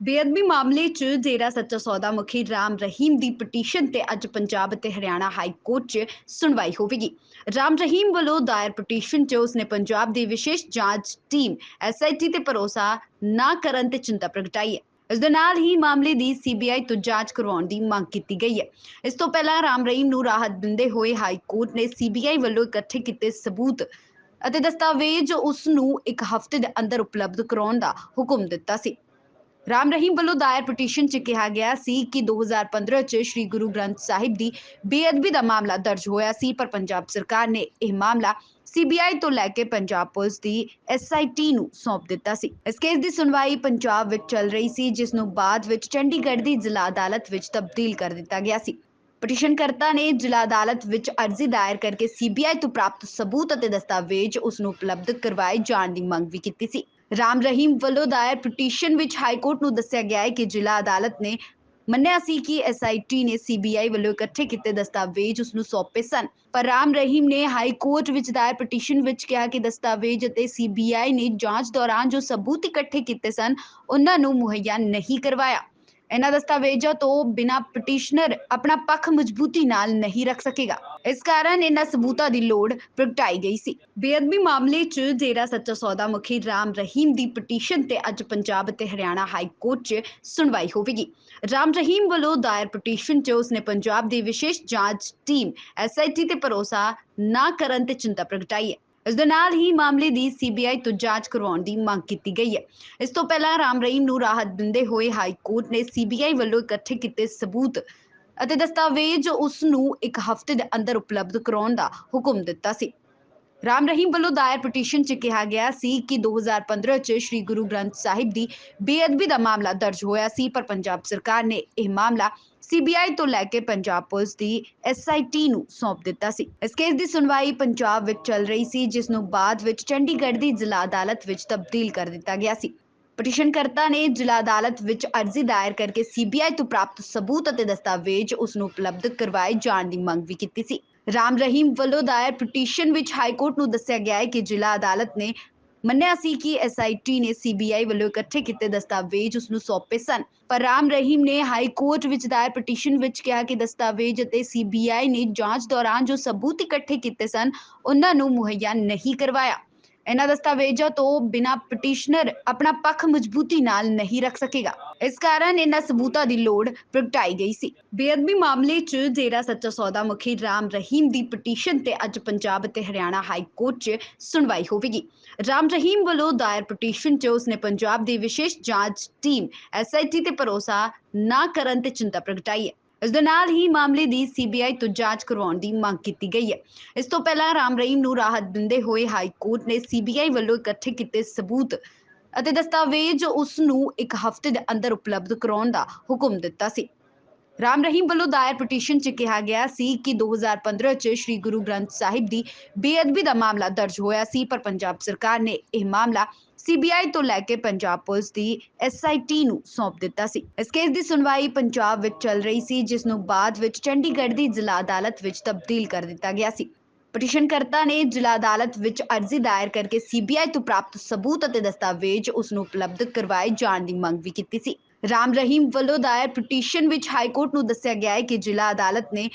ਬੇਅਦਬੀ ਮਾਮਲੇ 'ਚ ਡੇਰਾ ਸੱਚਾ ਸੌਦਾ ਮੁਖੀ ਰਾਮ ਰਹੀਮ ਦੀ ਪਟੀਸ਼ਨ ਤੇ ਅੱਜ ਪੰਜਾਬ ਅਤੇ ਹਰਿਆਣਾ ਹਾਈ ਕੋਰਟ 'ਚ ਸੁਣਵਾਈ ਹੋਵੇਗੀ। ਰਾਮ ਰਹੀਮ ਵੱਲੋਂ ਦਾਇਰ ਪਟੀਸ਼ਨ 'ਚ ਉਸਨੇ ਪੰਜਾਬ ਦੀ ਵਿਸ਼ੇਸ਼ ਜਾਂਚ ਟੀਮ ਐਸਆਈਟੀ ਤੇ ਭਰੋਸਾ ਨਾ ਕਰਨ ਤੇ ਚਿੰਤਾ ਪ੍ਰਗਟਾਈ ਹੈ। ਇਸ ਦੇ ਨਾਲ ਹੀ ਮਾਮਲੇ ਦੀ ਸੀਬੀਆਈ ਤੋਂ ਜਾਂਚ ਕਰਵਾਉਣ ਦੀ ਮੰਗ ਕੀਤੀ ਗਈ ਹੈ। ਇਸ ਤੋਂ ਪਹਿਲਾਂ ਰਾਮ ਰਹੀਮ ਨੂੰ ਰਾਹਤ ਦਿੰਦੇ ਹੋਏ ਹਾਈ ਕੋਰਟ ਨੇ ਸੀਬੀਆਈ ਵੱਲੋਂ ਇਕੱਠੇ ਕੀਤੇ ਸਬੂਤ ਅਤੇ ਦਸਤਾਵੇਜ਼ ਉਸ ਨੂੰ ਇੱਕ ਹਫ਼ਤੇ ਦੇ ਅੰਦਰ ਉਪਲਬਧ ਕਰਾਉਣ ਦਾ ਹੁਕਮ ਦਿੱਤਾ ਸੀ। ਰਾਮ ਰਹੀਮ ਵੱਲੋਂ ਦਾਇਰ ਪਟੀਸ਼ਨ 'ਚ ਕਿਹਾ ਗਿਆ ਸੀ ਕਿ 2015 'ਚ ਸ੍ਰੀ ਗੁਰੂ ਗ੍ਰੰਥ ਸਾਹਿਬ ਦੀ ਬੇਅਦਬੀ ਦਾ ਮਾਮਲਾ ਦਰਜ ਹੋਇਆ ਸੀ, ਪਰ ਪੰਜਾਬ ਸਰਕਾਰ ਨੇ ਇਹ ਮਾਮਲਾ ਸੀਬੀਆਈ ਤੋਂ ਲੈ ਕੇ ਪੰਜਾਬ ਪੁਲਿਸ ਦੀ ਐਸਆਈਟੀ ਨੂੰ ਸੌਂਪ ਦਿੱਤਾ ਸੀ। ਇਸ ਕੇਸ ਦੀ ਸੁਣਵਾਈ ਪੰਜਾਬ ਵਿੱਚ ਚੱਲ ਰਹੀ ਸੀ, ਜਿਸ ਨੂੰ ਬਾਅਦ ਵਿੱਚ ਚੰਡੀਗੜ੍ਹ ਦੀ ਜ਼ਿਲ੍ਹਾ ਅਦਾਲਤ ਵਿੱਚ ਤਬਦੀਲ ਕਰ ਦਿੱਤਾ ਗਿਆ ਸੀ। ਪਟੀਸ਼ਨਕਰਤਾ ਨੇ ਜ਼ਿਲ੍ਹਾ ਅਦਾਲਤ ਵਿੱਚ ਅਰਜ਼ੀ ਦਾਇਰ ਕਰਕੇ ਸੀਬੀਆਈ ਤੋਂ ਪ੍ਰਾਪਤ ਸਬੂਤ ਅਤੇ ਦਸਤਾਵੇਜ਼ ਉਸ ਨੂੰ ਉਪਲਬਧ ਕਰਵਾਏ ਜਾਣ ਦੀ ਮੰਗ ਵੀ ਕੀਤੀ ਸੀ। ਰਾਮ ਰਹੀਮ ਵੱਲੋਂ ਦਾਇਰ ਪਟੀਸ਼ਨ ਵਿੱਚ ਹਾਈ ਕੋਰਟ ਨੂੰ ਦੱਸਿਆ ਗਿਆ ਹੈ ਕਿ ਜ਼ਿਲ੍ਹਾ ਅਦਾਲਤ ਨੇ ਮੰਨਿਆ ਸੀ ਕਿ ਐਸਆਈਟੀ ਨੇ ਸੀਬੀਆਈ ਵੱਲੋਂ ਇਕੱਠੇ ਕੀਤੇ ਦਸਤਾਵੇਜ਼ ਉਸ ਨੂੰ ਸੌਂਪੇ ਸਨ। ਪਰ ਰਾਮ ਰਹੀਮ ਨੇ ਹਾਈ ਕੋਰਟ ਵਿੱਚ ਦਾਇਰ ਪਟੀਸ਼ਨ ਵਿੱਚ ਕਿਹਾ ਕਿ ਦਸਤਾਵੇਜ਼ ਅਤੇ ਸੀਬੀਆਈ ਨੇ ਜਾਂਚ ਦੌਰਾਨ ਜੋ ਸਬੂਤ ਇਕੱਠੇ ਕੀਤੇ ਸਨ, ਉਹਨਾਂ ਨੂੰ ਮੁਹੱਈਆ ਨਹੀਂ ਕਰਵਾਇਆ। ਇਹਨਾਂ ਦਸਤਾਵੇਜ਼ਾਂ ਤੋਂ ਬਿਨਾਂ ਪਟੀਸ਼ਨਰ ਆਪਣਾ ਪੱਖ ਮਜ਼ਬੂਤੀ ਨਾਲ ਨਹੀਂ ਰੱਖ ਸਕੇਗਾ। ਇਸ ਕਾਰਨ ਇਹਨਾਂ ਸਬੂਤਾਂ ਦੀ ਲੋੜ ਪ੍ਰਗਟਾਈ ਗਈ ਸੀ। ਬੇਅਦਬੀ ਮਾਮਲੇ 'ਚ ਡੇਰਾ ਸੱਚਾ ਸੌਦਾ ਮੁਖੀ ਰਾਮ ਰਹੀਮ ਦੀ ਪਟੀਸ਼ਨ ਤੇ ਅੱਜ ਪੰਜਾਬ ਅਤੇ ਹਰਿਆਣਾ ਹਾਈ ਕੋਰਟ 'ਚ ਸੁਣਵਾਈ ਹੋਵੇਗੀ। ਰਾਮ ਰਹੀਮ ਵੱਲੋਂ ਦਾਇਰ ਪਟੀਸ਼ਨ 'ਚ ਉਸਨੇ ਪੰਜਾਬ ਦੀ ਵਿਸ਼ੇਸ਼ ਜਾਂਚ ਟੀਮ ਐਸਆਈਟੀ ਤੇ ਭਰੋਸਾ ਨਾ ਕਰਨ ਤੇ ਚਿੰਤਾ ਪ੍ਰਗਟਾਈ ਹੈ। ਇਸ ਦੇ ਨਾਲ ਹੀ ਮਾਮਲੇ ਦੀ ਸੀਬੀਆਈ ਤੋਂ ਜਾਂਚ ਕਰਵਾਉਣ ਦੀ ਮੰਗ ਕੀਤੀ ਗਈ ਹੈ। ਇਸ ਤੋਂ ਪਹਿਲਾਂ ਰਾਮ ਰਹੀਮ ਨੂੰ ਰਾਹਤ ਦਿੰਦੇ ਹੋਏ ਹਾਈ ਕੋਰਟ ਨੇ ਸੀਬੀਆਈ ਵੱਲੋਂ ਇਕੱਠੇ ਕੀਤੇ ਸਬੂਤ ਅਤੇ ਦਸਤਾਵੇਜ਼ ਉਸ ਨੂੰ ਇੱਕ ਹਫ਼ਤੇ ਦੇ ਅੰਦਰ ਉਪਲਬਧ ਕਰਾਉਣ ਦਾ ਹੁਕਮ ਦਿੱਤਾ ਸੀ। ਰਾਮ ਰਹੀਮ ਵੱਲੋਂ ਦਾਇਰ ਪਟੀਸ਼ਨ 'ਚ ਕਿਹਾ ਗਿਆ ਸੀ ਕਿ 2015 'ਚ ਸ੍ਰੀ ਗੁਰੂ ਗ੍ਰੰਥ ਸਾਹਿਬ ਦੀ ਬੇਅਦਬੀ ਦਾ ਮਾਮਲਾ ਦਰਜ ਹੋਇਆ ਸੀ, ਪਰ ਪੰਜਾਬ ਸਰਕਾਰ ਨੇ ਇਹ ਮਾਮਲਾ ਸੀਬੀਆਈ ਤੋਂ ਲੈ ਕੇ ਪੰਜਾਬ ਪੁਲਿਸ ਦੀ ਐਸਆਈਟੀ ਨੂੰ ਸੌਂਪ ਦਿੱਤਾ ਸੀ। ਇਸ ਕੇਸ ਦੀ ਸੁਣਵਾਈ ਪੰਜਾਬ ਵਿੱਚ ਚੱਲ ਰਹੀ ਸੀ, ਜਿਸ ਨੂੰ ਬਾਅਦ ਵਿੱਚ ਚੰਡੀਗੜ੍ਹ ਦੀ ਜ਼ਿਲ੍ਹਾ ਅਦਾਲਤ ਵਿੱਚ ਤਬਦੀਲ ਕਰ ਦਿੱਤਾ ਗਿਆ ਸੀ। ਪਟੀਸ਼ਨਕਰਤਾ ਨੇ ਜ਼ਿਲ੍ਹਾ ਅਦਾਲਤ ਵਿੱਚ ਅਰਜ਼ੀ ਦਾਇਰ ਕਰਕੇ ਸੀਬੀਆਈ ਤੋਂ ਪ੍ਰਾਪਤ ਸਬੂਤ ਅਤੇ ਦਸਤਾਵੇਜ਼ ਉਸ ਨੂੰ ਉਪਲਬਧ ਕਰਵਾਏ ਜਾਣ ਦੀ ਮੰਗ ਵੀ ਕੀਤੀ ਸੀ। ਰਾਮ ਰਹੀਮ ਵੱਲੋਂ ਦਾਇਰ ਪਟੀਸ਼ਨ ਵਿੱਚ ਹਾਈ ਕੋਰਟ ਨੂੰ ਦੱਸਿਆ ਗਿਆ ਹੈ ਕਿ ਜ਼ਿਲ੍ਹਾ ਅਦਾਲਤ ਨੇ ਮੰਨਿਆ ਸੀ ਕਿ ਐਸਆਈਟੀ ਨੇ ਸੀਬੀਆਈ ਵੱਲੋਂ ਇਕੱਠੇ ਕੀਤੇ ਦਸਤਾਵੇਜ਼ ਉਸ ਨੂੰ ਸੌਂਪੇ ਸਨ। ਪਰ ਰਾਮ ਰਹੀਮ ਨੇ ਹਾਈ ਕੋਰਟ ਵਿੱਚ ਦਾਇਰ ਪਟੀਸ਼ਨ ਵਿੱਚ ਕਿਹਾ ਕਿ ਦਸਤਾਵੇਜ਼ ਅਤੇ ਸੀਬੀਆਈ ਨੇ ਜਾਂਚ ਦੌਰਾਨ ਜੋ ਸਬੂਤ ਇਕੱਠੇ ਕੀਤੇ ਸਨ, ਉਹਨਾਂ ਨੂੰ ਮੁਹੱਈਆ ਨਹੀਂ ਕਰਵਾਇਆ। ਇਹਨਾਂ ਦਸਤਾਵੇਜ਼ਾਂ ਤੋਂ ਬਿਨਾਂ ਪਟੀਸ਼ਨਰ ਆਪਣਾ ਪੱਖ ਮਜ਼ਬੂਤੀ ਨਾਲ ਨਹੀਂ ਰੱਖ ਸਕੇਗਾ। ਇਸ ਕਾਰਨ ਇਹਨਾਂ ਸਬੂਤਾਂ ਦੀ ਲੋੜ ਪ੍ਰਗਟਾਈ ਗਈ ਸੀ। ਬੇਅਦਬੀ ਮਾਮਲੇ 'ਚ ਡੇਰਾ ਸੱਚਾ ਸੌਦਾ ਮੁਖੀ ਰਾਮ ਰਹੀਮ ਦੀ ਪਟੀਸ਼ਨ ਤੇ ਅੱਜ ਪੰਜਾਬ ਅਤੇ ਹਰਿਆਣਾ ਹਾਈ ਕੋਰਟ 'ਚ ਸੁਣਵਾਈ ਹੋਵੇਗੀ। ਰਾਮ ਰਹੀਮ ਵੱਲੋਂ ਦਾਇਰ ਪਟੀਸ਼ਨ 'ਚ ਉਸਨੇ ਪੰਜਾਬ ਦੀ ਵਿਸ਼ੇਸ਼ ਜਾਂਚ ਟੀਮ ਐਸਆਈਟੀ ਤੇ ਭਰੋਸਾ ਨਾ ਕਰਨ ਤੇ ਚਿੰਤਾ ਪ੍ਰਗਟਾਈ ਹੈ। ਇਸ ਦੇ ਨਾਲ ਹੀ ਮਾਮਲੇ ਦੀ ਸੀਬੀਆਈ ਤੋਂ ਜਾਂਚ ਕਰਵਾਉਣ ਦੀ ਮੰਗ ਕੀਤੀ ਗਈ ਹੈ। ਇਸ ਤੋਂ ਪਹਿਲਾਂ ਰਾਮ ਰਹੀਮ ਨੂੰ ਰਾਹਤ ਦਿੰਦੇ ਹੋਏ ਹਾਈ ਕੋਰਟ ਨੇ ਸੀਬੀਆਈ ਵੱਲੋਂ ਇਕੱਠੇ ਕੀਤੇ ਸਬੂਤ ਅਤੇ ਦਸਤਾਵੇਜ਼ ਉਸ ਨੂੰ ਇੱਕ ਹਫ਼ਤੇ ਦੇ ਅੰਦਰ ਉਪਲਬਧ ਕਰਾਉਣ ਦਾ ਹੁਕਮ ਦਿੱਤਾ ਸੀ। ਰਾਮ ਰਹੀਮ ਵੱਲੋਂ ਦਾਇਰ ਪਟੀਸ਼ਨ 'ਚ ਕਿਹਾ ਗਿਆ ਸੀ ਕਿ 2015 'ਚ ਸ੍ਰੀ ਗੁਰੂ ਗ੍ਰੰਥ ਸਾਹਿਬ ਦੀ ਬੇਅਦਬੀ ਦਾ ਮਾਮਲਾ ਦਰਜ ਹੋਇਆ ਸੀ, ਪਰ ਪੰਜਾਬ ਸਰਕਾਰ ਨੇ ਇਹ ਮਾਮਲਾ ਸੀਬੀਆਈ ਤੋਂ ਲੈ ਕੇ ਪੰਜਾਬ ਪੁਲਿਸ ਦੀ ਐਸਆਈਟੀ ਨੂੰ ਸੌਂਪ ਦਿੱਤਾ ਸੀ। ਇਸ ਕੇਸ ਦੀ ਸੁਣਵਾਈ ਪੰਜਾਬ ਵਿੱਚ ਚੱਲ ਰਹੀ ਸੀ, ਜਿਸ ਨੂੰ ਬਾਅਦ ਵਿੱਚ ਚੰਡੀਗੜ੍ਹ ਦੀ ਜ਼ਿਲ੍ਹਾ ਅਦਾਲਤ ਵਿੱਚ ਤਬਦੀਲ ਕਰ ਦਿੱਤਾ ਗਿਆ ਸੀ। ਪਟੀਸ਼ਨਕਰਤਾ ਨੇ ਜ਼ਿਲ੍ਹਾ ਅਦਾਲਤ ਵਿੱਚ ਅਰਜ਼ੀ ਦਾਇਰ ਕਰਕੇ ਸੀਬੀਆਈ ਤੋਂ ਪ੍ਰਾਪਤ ਸਬੂਤ ਅਤੇ ਦਸਤਾਵੇਜ਼ ਉਸ ਨੂੰ ਉਪਲਬਧ ਕਰਵਾਏ ਜਾਣ ਦੀ ਮੰਗ ਵੀ ਕੀਤੀ ਸੀ। ਰਾਮ ਰਹੀਮ ਵੱਲੋਂ ਦਾਇਰ ਪਟੀਸ਼ਨ ਵਿੱਚ ਹਾਈ ਕੋਰਟ ਨੂੰ ਦੱਸਿਆ ਗਿਆ ਹੈ ਕਿ ਜ਼ਿਲ੍ਹਾ ਅਦਾਲਤ ਨੇ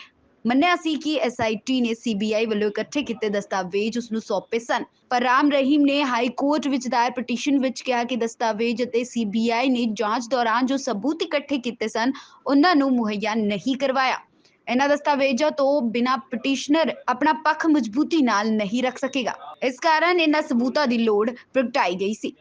ਮੰਨਿਆ ਸੀ ਕਿ ਐਸਆਈਟੀ ਨੇ ਸੀਬੀਆਈ ਵੱਲੋਂ ਇਕੱਠੇ ਕੀਤੇ ਦਸਤਾਵੇਜ਼ ਉਸ ਨੂੰ ਸੌਂਪੇ ਸਨ। ਪਰ ਰਾਮ ਰਹੀਮ ਨੇ ਹਾਈ ਕੋਰਟ ਵਿੱਚ ਦਾਇਰ ਪਟੀਸ਼ਨ ਵਿੱਚ ਕਿਹਾ ਕਿ ਦਸਤਾਵੇਜ਼ ਅਤੇ ਸੀਬੀਆਈ ਨੇ ਜਾਂਚ ਦੌਰਾਨ ਜੋ ਸਬੂਤ ਇਕੱਠੇ ਕੀਤੇ ਸਨ, ਉਹਨਾਂ ਨੂੰ ਮੁਹੱਈਆ ਨਹੀਂ ਕਰਵਾਇਆ। ਇਹਨਾਂ ਦਸਤਾਵੇਜ਼ਾਂ ਤੋਂ ਬਿਨਾਂ ਪਟੀਸ਼ਨਰ ਆਪਣਾ ਪੱਖ ਮਜ਼ਬੂਤੀ ਨਾਲ ਨਹੀਂ ਰੱਖ ਸਕੇਗਾ। ਇਸ ਕਾਰਨ ਇਹਨਾਂ ਸਬੂਤਾਂ ਦੀ ਲੋੜ ਪ੍ਰਗਟਾਈ ਗਈ ਸੀ।